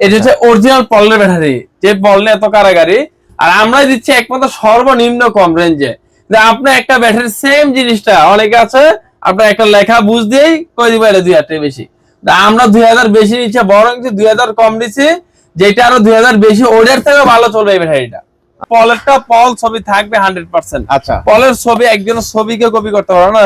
এটা হচ্ছে অরিজিনাল পলের ব্যাটারি। যে পলে এত কারাগারি আর আমরা দিচ্ছি একমাত্র সর্বনিম্ন কম রেঞ্জে আপনার একটা ব্যাটারি সেম জিনিসটা অনেকে আছে আপনার একটা লেখা বুঝ দিয়েই কই দিবে এটা দুই হাজার বেশি। আমরা দুই হাজার বেশি নিচ্ছে বরং দুই হাজার কম দিচ্ছি যেটা আরও দুই হাজার বেশি ওটার থেকে ভালো চলবে এই ব্যাটারিটা। পলেরটা পল ছবি থাকবে হান্ড্রেড পার্সেন্ট আচ্ছা। পলের ছবি একজন ছবি কেউ কপি করতে পারে না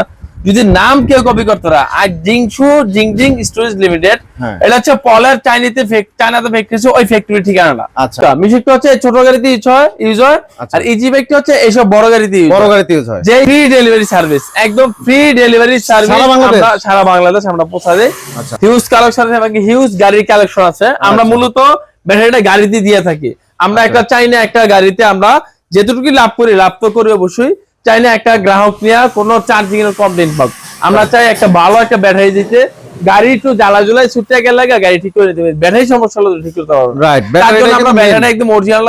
যদি নাম কেউ কপি করতে পারে আর জিংসু জিংজিং স্টোরেজ লিমিটেড হ্যাঁ। এটা হচ্ছে পলের চাইনিতে চায়নাতে ফ্যাক্টরি ওই ফ্যাক্টরি ঠিকানাটা আচ্ছা। মিউজিকটা হচ্ছে ছোট গাড়িতে ইউজ হয় ইউজ হয় আচ্ছা। আর ইজি হচ্ছে এইসব বড় গাড়িতে বড় গাড়িতে ইউজ হয় যে ফ্রি ডেলিভারি সার্ভিস একদম ফ্রি ডেলিভারি সার্ভিস সারা বাংলাদেশ? আমরা সারা বাংলাদেশ আমরা পৌঁছা দেই। হিউজ কালেকশন আছে এবং হিউজ গাড়ির কালেকশন আছে আমরা আচ্ছা। মূলত ব্যাটারিটা গাড়িতে দিয়ে থাকি আমরা আচ্ছা। একটা চাই না একটা গাড়িতে আমরা যেটুকু লাভ করি লাভ তো করি অবশ্যই চাই না একটা গ্রাহক নিয়ে কোনো চার্জিং এর কমপ্লেন পাক। আমরা চাই একটা ভালো একটা ব্যাটারি দিতে। গাড়ি একটু জ্বালা জ্বলাই ছুটতে গেলে গাড়ি ঠিক করে দেবে। ব্যাটারি সমস্যা হলে ঠিক করতে পারব রাইট জন্য আমরা ব্যাটারি ব্যাটারি একদম অরিজিনাল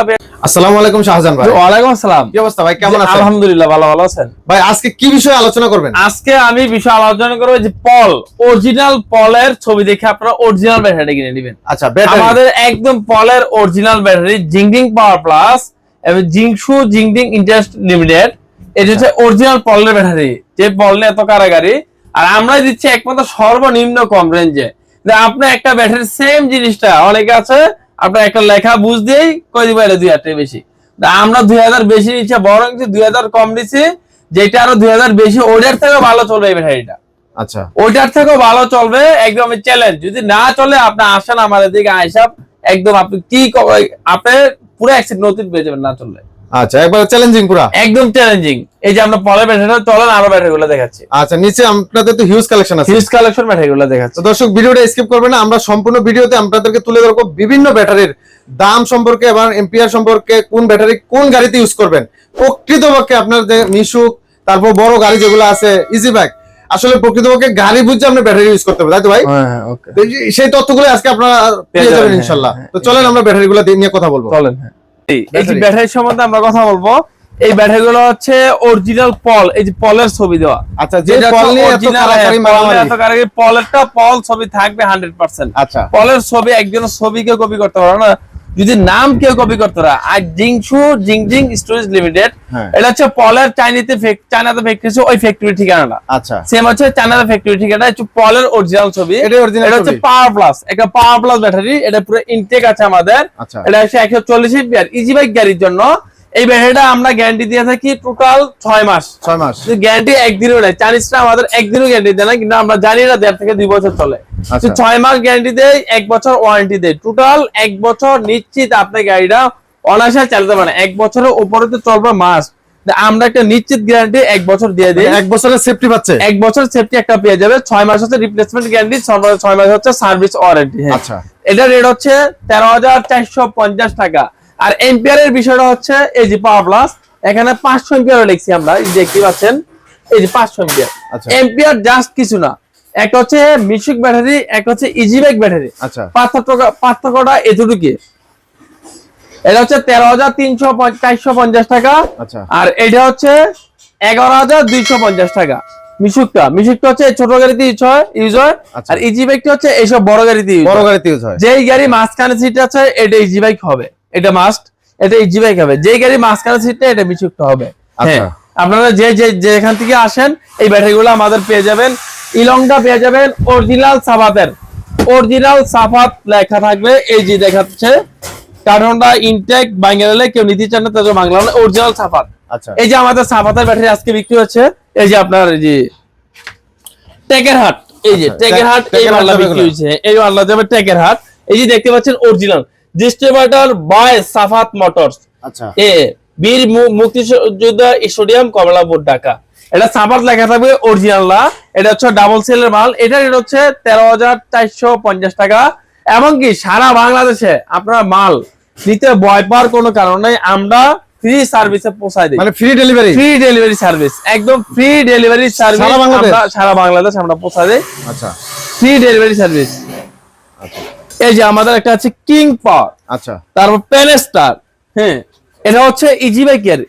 আসসালামু আলাইকুম শাহজাহান ভাই। ওয়ালাইকুম আসসালাম। কি অবস্থা ভাই কেমন আছেন? আলহামদুলিল্লাহ ভালো ভালো আছেন। ভাই আজকে কি বিষয়ে আলোচনা করবেন? আজকে আমি বিষয় আলোচনা করব যে পল অরিজিনাল পলের ছবি দেখে আপনারা অরিজিনাল ব্যাটারি কিনে নেবেন। আচ্ছা ব্যাটারি আমাদের একদম পলের অরিজিনাল ব্যাটারি জিংডিং পাওয়ার প্লাস এবং জিংসু জিংডিং ইন্ডাস্ট লিমিটেড এটা হচ্ছে অরিজিনাল পলের ব্যাটারি যে এত কারাগারি আর আমরা দিচ্ছি একমাত্র সর্বনিম্ন কম রেঞ্জে আপনার একটা ব্যাটারি সেম জিনিসটা অনেকে আছে আপনার একটা লেখা বুঝ দিয়েই কই দিবে এটা দুই হাজার বেশি। আমরা দুই হাজার বেশি নিচ্ছে বরং দুই হাজার কম দিচ্ছি যেটা আরও দুই হাজার বেশি ওটার থেকে ভালো চলবে এই ব্যাটারিটা। আচ্ছা। ওইটার থেকেও ভালো চলবে একদম চ্যালেঞ্জ যদি না চলে আপনি আসেন আমাদের দিকে আইসাব একদম আপনি কি আপনি পুরো নতুন পেয়ে যাবেন না চললে। আচ্ছা একবার চ্যালেঞ্জিং পুরা? একদম চ্যালেঞ্জিং এই যে আমরা পরে ব্যাটারি চলেন আরও ব্যাটারি গুলো দেখাচ্ছি। আচ্ছা নিচে আপনাদের তো হিউজ কালেকশন আছে। হিউজ কালেকশন ব্যাটারি গুলো দেখাচ্ছি। তো দর্শক ভিডিওটা স্কিপ করবেন না আমরা সম্পূর্ণ ভিডিওতে আপনাদেরকে তুলে ধরবো বিভিন্ন ব্যাটারির দাম সম্পর্কে এবং এম্পিয়ার সম্পর্কে কোন ব্যাটারি কোন গাড়িতে ইউজ করবেন। প্রকৃতপক্ষে আপনার যে মিশুক তারপর বড় গাড়ি যেগুলো আছে ইজি বাইক আসলে প্রকৃতপক্ষে গাড়ি বুঝে আপনি ব্যাটারি ইউজ করতে হবে তাই তো ভাই? হ্যাঁ তো সেই তথ্যগুলো আজকে আপনারা পেয়ে যাবেন, হ্যাঁ, ইনশাল্লাহ। হ্যাঁ, তো চলেন আমরা ব্যাটারিগুলো নিয়ে কথা বলব। চলেন হ্যাঁ। এই এই যে ব্যাটারি। ব্যাটারি সম্বন্ধে আমরা কথা বলব। এই ব্যাটারিগুলো হচ্ছে অরিজিনাল পল এই যে পলের ছবি দেওয়া। আচ্ছা যে পল নিয়ে এত কারাকারি হ্যাঁ, মারামারি এত কারাকারি, পলেরটা পল ছবি থাকবে হান্ড্রেড পার্সেন্ট আচ্ছা। পলের ছবি একজন ছবিকে কপি করতে পারে না। যদি নাম কেউ কপি করতে পারে আর জিংসু জিংজিং স্টোরেজ লিমিটেড। এটা হচ্ছে পলের চাইনিতে চায়নাতে ফ্যাক্টরি ওই ফ্যাক্টরি ঠিকানাটা। আচ্ছা। সেম হচ্ছে চায়নাতে ফ্যাক্টরি ঠিকানা হচ্ছে পলের অরিজিনাল ছবি। এটা অরিজিনাল এটা হচ্ছে পাওয়ার প্লাস একটা পাওয়ার প্লাস ব্যাটারি এটা পুরো ইনটেক আছে আমাদের। আচ্ছা। এটা হচ্ছে একশো চল্লিশ এম্পিয়ার ইজি বাইক গাড়ির জন্য এই ব্যাটারিটা আমরা গ্যারান্টি দিয়ে থাকি টোটাল ছয় মাস। ছয় মাস। গ্যারান্টি একদিনও নেই। চাইনিজটা আমাদের একদিনও গ্যারান্টি দেয় না কিন্তু আমরা জানি না দেড় থেকে দুই বছর চলে। আচ্ছা। ছয় মাস গ্যারান্টি দেয় এক বছর ওয়ারেন্টি দেয়। টোটাল এক বছর নিশ্চিত আপনার গাড়িটা অনায়াসে চালাতে পারেন এক বছরের উপরে তো চলবে মাস। আমরা একটা নিশ্চিত গ্যারান্টি এক বছর দিয়ে দিই। মানে এক বছরের সেফটি পাচ্ছে। এক বছর সেফটি একটা পেয়ে যাবে। ছয় মাস হচ্ছে রিপ্লেসমেন্ট গ্যারান্টি ছয় মাস হচ্ছে সার্ভিস ওয়ারেন্টি আচ্ছা। এটা রেট হচ্ছে তেরো হাজার চারশো পঞ্চাশ টাকা। আর এম্পিয়ারের বিষয়টা হচ্ছে এই যে পাওয়ার প্লাস এখানে পাঁচশো এম্পিয়ার লিখছি আমরা দেখতে পাচ্ছেন এই যে পাঁচশো এম্পিয়ার আচ্ছা। এম্পিয়ার জাস্ট কিছু না। একটা হচ্ছে মিশুক ব্যাটারি একটা হচ্ছে ইজি ব্যাটারি। আচ্ছা। পার্থক্য পার্থক্যটা এতটুকু এটা হচ্ছে তেরো হাজার তিনশো চারশো পঞ্চাশ টাকা। আচ্ছা। আর এটা হচ্ছে এগারো হাজার দুইশো পঞ্চাশ টাকা। মিশুকটা মিশুকটা হচ্ছে ছোট গাড়িতে ইউজ হয় ইউজ হয়। আর ইজি বাইকটা হচ্ছে এইসব বড় গাড়িতে বড় গাড়িতে ইউজ হয়। যেই গাড়ি মাঝখানে সিট আছে এটা ইজি বাইক হবে। এটা মাস্ট এটা ইজি বাইক হবে। যেই গাড়ি মাঝখানে সিটটা এটা মিশুকটা হবে। আচ্ছা। হ্যাঁ আপনারা যে যে যেখান থেকে আসেন এই ব্যাটারিগুলো আমাদের পেয়ে যাবেন। ইলংটা পেয়ে যাবেন অরিজিনাল সাফাতের। অরিজিনাল সাফাত লেখা থাকবে এই যে দেখাচ্ছে। কারণটা ইনটেক বাঙ্গালে কেউ নিতে চান না তাদের বাংলা অরিজিনাল সাফাত। আচ্ছা। এই যে আমাদের সাফাতের ব্যাটারি আজকে বিক্রি হচ্ছে এই যে আপনার এই যে টেকের হাট এই যে আচ্ছা, টেকের হাট এই মাল্লা বিক্রি? হয়েছে। এই মাল্লা যাবে টেকের হাট এই যে দেখতে পাচ্ছেন original distributor by Safat motors আচ্ছা। এ বীর মু- মুক্তিযোদ্ধা স্টেডিয়াম কমলাপুর ঢাকা। এটা সাফাত লেখা থাকবে অরিজিনাল না। এটা হচ্ছে ডাবল সেলের মাল। এটা রেট হচ্ছে তেরো হাজার চারশো পঞ্চাশ টাকা। এমনকি সারা বাংলাদেশে আপনার মাল নিতে ভয় পাওয়ার কোনো কারণ নাই। আমরা ফ্রি সার্ভিসে পৌঁছায় দিই। মানে free delivery free delivery service একদম ফ্রি ডেলিভারি সার্ভিস সারা বাংলাদেশ? আমরা সারা বাংলাদেশ আমরা পৌঁছা দেই। আচ্ছা। ফ্রি ডেলিভারি সার্ভিস আচ্ছা। এই যে আমাদের একটা আছে কিং পাওয়ার। আচ্ছা। তারপর পেনেস্টার হ্যাঁ এটা হচ্ছে ইজি বাইকের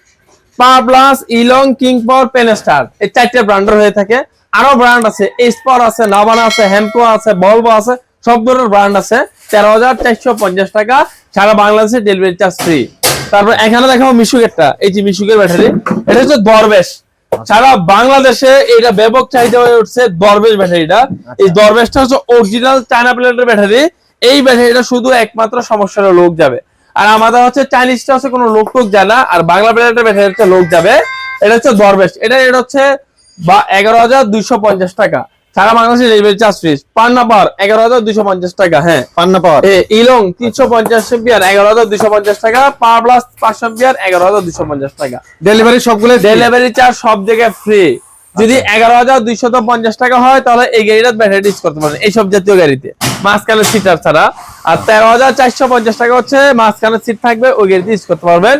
পা প্লাস ইলং কিং পাওয়ার পেনেস্টার এই চারটে ব্র্যান্ডের হয়ে থাকে। আরও ব্র্যান্ড আছে এসপার আছে নাভানা আছে হ্যামকো আছে বলব আছে সব ধরনের ব্র্যান্ড আছে। তেরো হাজার চারশো পঞ্চাশ টাকা সারা বাংলাদেশে ডেলিভারি চার্জ ফ্রি তারপর এখানে দেখাবো মিশুকেরটা। এই যে মিশুকের ব্যাটারি এটা হচ্ছে দরবেশ। সারা বাংলাদেশে এটা ব্যাপক চাহিদা হয়ে উঠছে দরবেশ ব্যাটারিটা এই দরবেশটা হচ্ছে অরিজিনাল চায়না প্লেটের ব্যাটারি এই ব্যাটারিটা শুধু একমাত্র সমস্যার লোক যাবে। আর আমাদের হচ্ছে চাইনিজটা হচ্ছে কোনো লোক টোক যায় না আর বাংলা প্লেটের ব্যাটারি হচ্ছে লোক যাবে এটা হচ্ছে দরবেশ। এটা এটা হচ্ছে বা এগারো হাজার দুইশো পঞ্চাশ টাকা। সারা বাংলাদেশে delivery charge free per number এগারো হাজার দুইশো পঞ্চাশ টাকা হ্যাঁ। পান্না পাওয়ার। ইলং তিনশো পঞ্চাশ এম্পিয়ার এগারো হাজার দুইশো পঞ্চাশ টাকা পাওয়ার প্লাস পাঁচশো এগারো হাজার দুইশো পঞ্চাশ টাকা। ডেলিভারি সবগুলো ডেলিভারি চার্জ সব জায়গায় ফ্রি যদি এগারো হাজার দুইশো পঞ্চাশ টাকা হয় তাহলে এই গাড়িটা ব্যাটারি ইউজ করতে পারেন এইসব জাতীয় গাড়িতে। মাঝখানে সিটার ছাড়া। আর তেরো হাজার চারশো পঞ্চাশ টাকা হচ্ছে মাঝখানে সিট থাকবে ওই গাড়িতে ইউজ করতে পারবেন।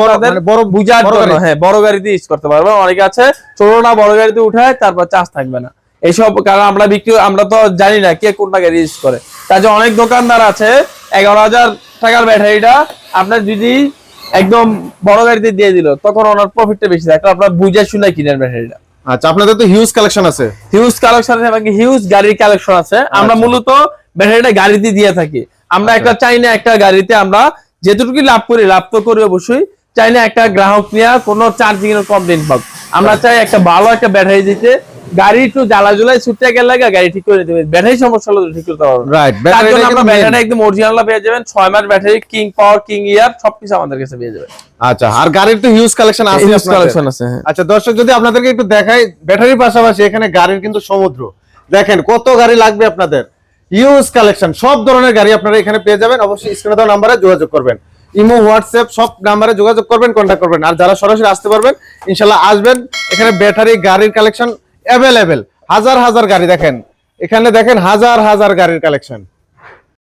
বড়- মানে বুঝার জন্য হ্যাঁ বড় গাড়িতে ইউজ করতে পারবেন। অনেকে আছে ছোট না বড় গাড়িতে উঠায় তারপর চার্জ থাকবে না। এইসব কারণ আমরা বিক্রি আমরা তো জানি না কে কোনটা গাড়ি ইউজ করে। তার অনেক দোকানদার আছে এগারো হাজার টাকার ব্যাটারিটা আপনার যদি একদম বড় গাড়িতে দিয়ে দিল তখন ওনার প্রফিটটা বেশি থাকে। আপনার বুঝে শুনে কিনেন ব্যাটারিটা। আচ্ছা আপনাদের তো হিউজ কালেকশন আছে। হিউজ কালেকশন আছে এবং হিউজ গাড়ির কালেকশন আছে। আমরা আচ্ছা। মূলত ব্যাটারিটা গাড়িতে দিয়ে থাকি। আমরা একটা চাই না একটা গাড়িতে আমরা যেটুকু লাভ করি লাভ তো করি অবশ্যই। চাই না একটা গ্রাহক নিয়ে কোনো চার্জিং এর কমপ্লেন পাব। আমরা চাই একটা ভালো একটা ব্যাটারি দিতে। গাড়ি একটু জ্বালা জুলাই ছুটতে গেলে গাড়ি ঠিক করে দেবে। ব্যাটারি সমস্যা হলে ঠিক করতে পারব রাইট তার জন্য ব্যাটারি আমরা ব্যাটারি একদম অরিজিনাল পেয়ে যাবেন। ছয় মাস battery king power king year সবকিছু আমাদের কাছে পেয়ে যাবেন। আচ্ছা আর গাড়ির তো হিউজ কালেকশন আছে আপনাদের। collection আছে, হ্যাঁ। আচ্ছা দর্শক যদি আপনাদেরকে একটু দেখাই ব্যাটারির পাশাপাশি এখানে গাড়ির কিন্তু সমুদ্র। দেখেন কত গাড়ি লাগবে আপনাদের। হিউজ কালেকশন সব ধরনের গাড়ি আপনারা এখানে পেয়ে যাবেন। অবশ্যই স্ক্রিনে দেওয়া নাম্বারে যোগাযোগ করবেন। ইমো হোয়াটসঅ্যাপ সব নাম্বারে যোগাযোগ করবেন কন্ট্যাক্ট করবেন। আর যারা সরাসরি আসতে পারবেন ইনশাল্লাহ আসবেন। এখানে ব্যাটারি গাড়ির কালেকশন অ্যাভেলেবেল হাজার হাজার গাড়ি দেখেন। এখানে দেখেন হাজার হাজার গাড়ির কালেকশন